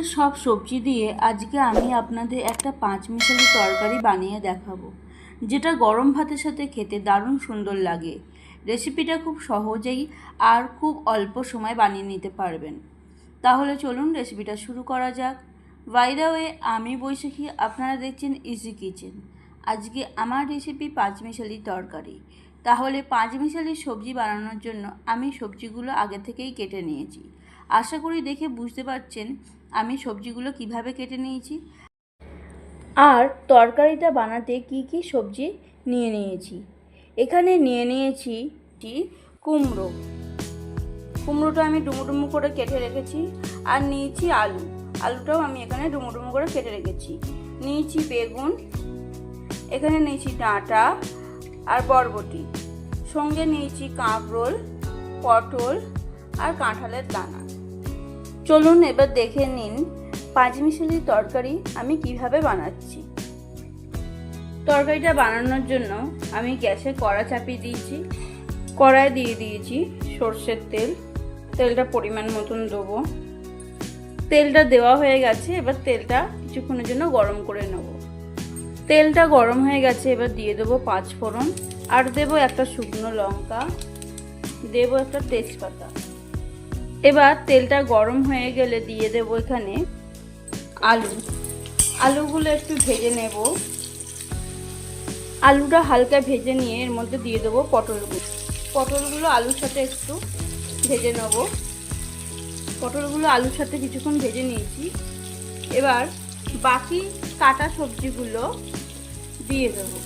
পছন্দের সব সবজি দিয়ে আজকে আমি আপনাদের একটা পাঁচ মিশালি তরকারি বানিয়ে দেখাবো, যেটা গরম ভাতের সাথে খেতে দারুণ সুন্দর লাগে। রেসিপিটা খুব সহজেই আর খুব অল্প সময় বানিয়ে নিতে পারবেন। তাহলে চলুন রেসিপিটা শুরু করা যাক। বাই দ্য ওয়ে আমি বৈশাখী, আপনারা দেখছেন ইজি কিচেন আজকে আমার রেসিপি পাঁচমিশালি তরকারি। তাহলে পাঁচমিশালি সবজি বানানোর জন্য আমি সবজিগুলো আগে থেকেই কেটে নিয়েছি। আশা করি দেখে বুঝতে পারছেন আমি সবজিগুলো কীভাবে কেটে নিয়েছি? আর তরকারিটা বানাতে কি কি সবজি নিয়ে নিয়েছি? এখানে নিয়ে নিয়েছি কুমড়ো। কুমড়োটা আমি ডুমো ডুমো করে কেটে রেখেছি। আর নিয়েছি আলু। আলুটাও আমি এখানে ডুমো ডুমো করে কেটে রেখেছি। নিয়েছি বেগুন। এখানে নিয়েছি ডাঁটা আর বরবটি। সঙ্গে নিয়েছি কাঁকরোল, পটল আর কাঁঠালের দানা। চলুন এবার দেখে নিন পাঁচমিশালি তরকারি আমি কীভাবে বানাচ্ছি। তরকারিটা বানানোর জন্য আমি গ্যাসে কড়া চাপিয়ে দিয়েছি। কড়ায় দিয়ে দিয়েছি সর্ষের তেল। তেলটা পরিমাণ মতন দেবো। তেলটা দেওয়া হয়ে গেছে, এবার তেলটা কিছুক্ষণের জন্য গরম করে নেব। তেলটা গরম হয়ে গেছে, এবার দিয়ে দেবো পাঁচ ফোড়ন আর দেবো একটা শুকনো লঙ্কা। দেবো একটা তেজপাতা। এবার তেলটা গরম হয়ে গেলে দিয়ে দেবো এখানে আলু। আলুগুলো একটু ভেজে নেব। আলুটা হালকা ভেজে নিয়ে এর মধ্যে দিয়ে দেবো পটলগুলো। পটলগুলো আলুর সাথে একটু ভেজে নেব। পটলগুলো আলুর সাথে কিছুক্ষণ ভেজে নিয়েছি। এবার বাকি কাটা সবজিগুলো দিয়ে দেবো।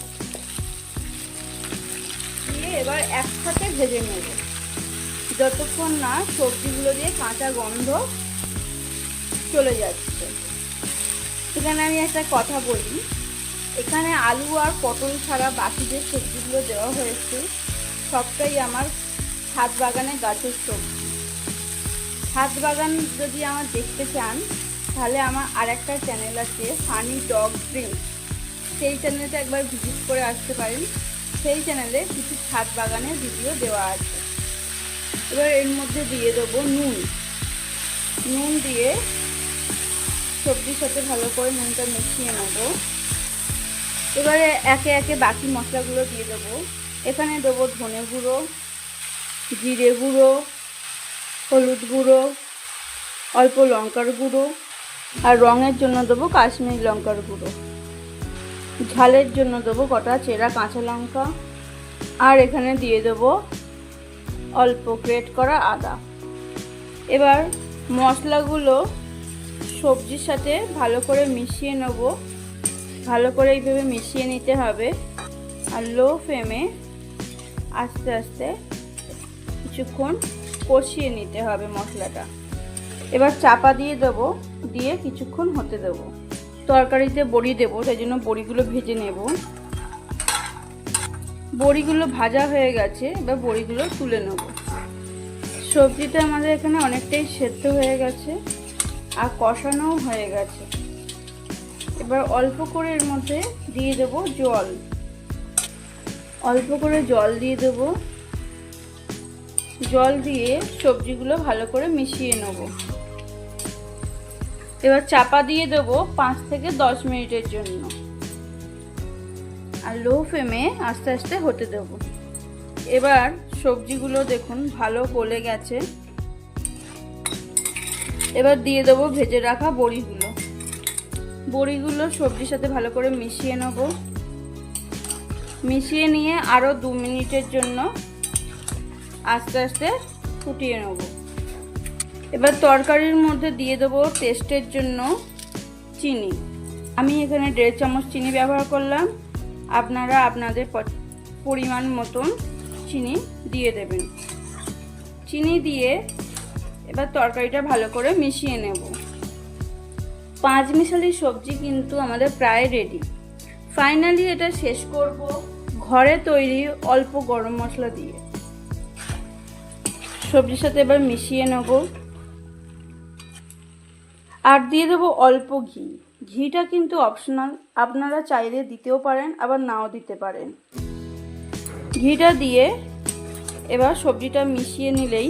দিয়ে এবার একসাথে ভেজে নেব। যতক্ষণ না সবজিগুলো দিয়ে কাঁচা গন্ধ চলে যাচ্ছে। এখানে আমি একটা কথা বলি। এখানে আলু আর পটল ছাড়া বাকি যে সবজিগুলো দেওয়া হয়েছে, সবটাই আমার ছাদ বাগানে গাছের সবজি। ছাদ বাগান যদি আমার দেখতে চান, তাহলে আমার আর একটা চ্যানেল আছে ফানি ডগ ড্রিম সেই চ্যানেলটা একবার ভিজিট করে আসতে পারেন। সেই চ্যানেলে কিছু ছাদ বাগানের ভিডিও দেওয়া আছে। এবার এর মধ্যে দিয়ে দেবো নুন। নুন দিয়ে সবজির সাথে ভালো করে নুনটা মিশিয়ে নেব। এবারে একে একে বাকি মশলাগুলো দিয়ে দেবো। এখানে দেবো ধনে গুঁড়ো, জিরে গুঁড়ো, হলুদ গুঁড়ো, অল্প লঙ্কার গুঁড়ো, আর রঙের জন্য দেবো কাশ্মীরি লঙ্কার গুঁড়ো। ঝালের জন্য দেবো কটা চেরা কাঁচা লঙ্কা। আর এখানে দিয়ে দেবো অল্প গ্রেট করা আদা। এবার মশলাগুলো সবজির সাথে ভালো করে মিশিয়ে নেব। ভালো করে এইভাবে মিশিয়ে নিতে হবে আর লো ফ্লেমে আস্তে আস্তে কিছুক্ষণ কষিয়ে নিতে হবে মশলাটা। এবার চাপা দিয়ে দেবো, দিয়ে কিছুক্ষণ হতে দেবো। তরকারিতে বড়ি দেবো, সেই জন্য বড়িগুলো ভেজে নেব। বড়িগুলো ভাজা হয়ে গেছে, এবার বড়িগুলো তুলে নেব। সবজিটা আমাদের এখানে অনেকটাই সেদ্ধ হয়ে গেছে আর কষানোও হয়ে গেছে। এবার অল্প করে এর মধ্যে দিয়ে দেব জল। অল্প করে জল দিয়ে দেব। জল দিয়ে সবজিগুলো ভালো করে মিশিয়ে নেব। এবার চাপা দিয়ে দেব পাঁচ থেকে দশ মিনিটের জন্য। আর লো ফ্লেমে আস্তে আস্তে হতে দেব। এবার সবজিগুলো দেখুন, ভালো গলে গেছে। এবার দিয়ে দেবো ভেজে রাখা বড়িগুলো। বড়িগুলো সবজির সাথে ভালো করে মিশিয়ে নেব। মিশিয়ে নিয়ে আরও দু মিনিটের জন্য আস্তে আস্তে ফুটিয়ে নেব। এবার তরকারির মধ্যে দিয়ে দেবো টেস্টের জন্য চিনি। আমি এখানে দেড় চামচ চিনি ব্যবহার করলাম। আপনারা আপনাদের পরিমাণ মতন চিনি দিয়ে দেবেন। চিনি দিয়ে এবার তরকারিটা ভালো করে মিশিয়ে নেব। পাঁচ মিশালি সবজি কিন্তু আমাদের প্রায় রেডি ফাইনালি এটা শেষ করব ঘরে তৈরি অল্প গরম মশলা দিয়ে। সবজির সাথে এবার মিশিয়ে নেব। আর দিয়ে দেবো অল্প ঘি। ঘিটা কিন্তু অপশনাল আপনারা চাইলে দিতেও পারেন, আবার নাও দিতে পারেন। ঘিটা দিয়ে এবার সবজিটা মিশিয়ে নিলেই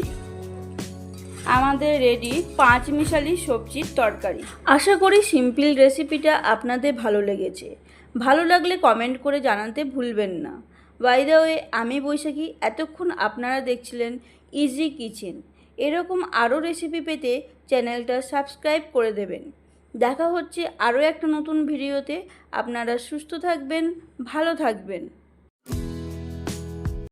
আমাদের রেডি পাঁচ মিশালি সবজির তরকারি। আশা করি সিম্পল রেসিপিটা আপনাদের ভালো লেগেছে। ভালো লাগলে কমেন্ট করে জানাতে ভুলবেন না। বাই ওয়ে আমি বৈশাখী, এতক্ষণ আপনারা দেখছিলেন ইজি কিচেন এরকম আরও রেসিপি পেতে চ্যানেলটা সাবস্ক্রাইব করে দেবেন। দেখা হচ্ছে আরও একটা নতুন ভিডিওতে। আপনারা সুস্থ থাকবেন ভালো থাকবেন।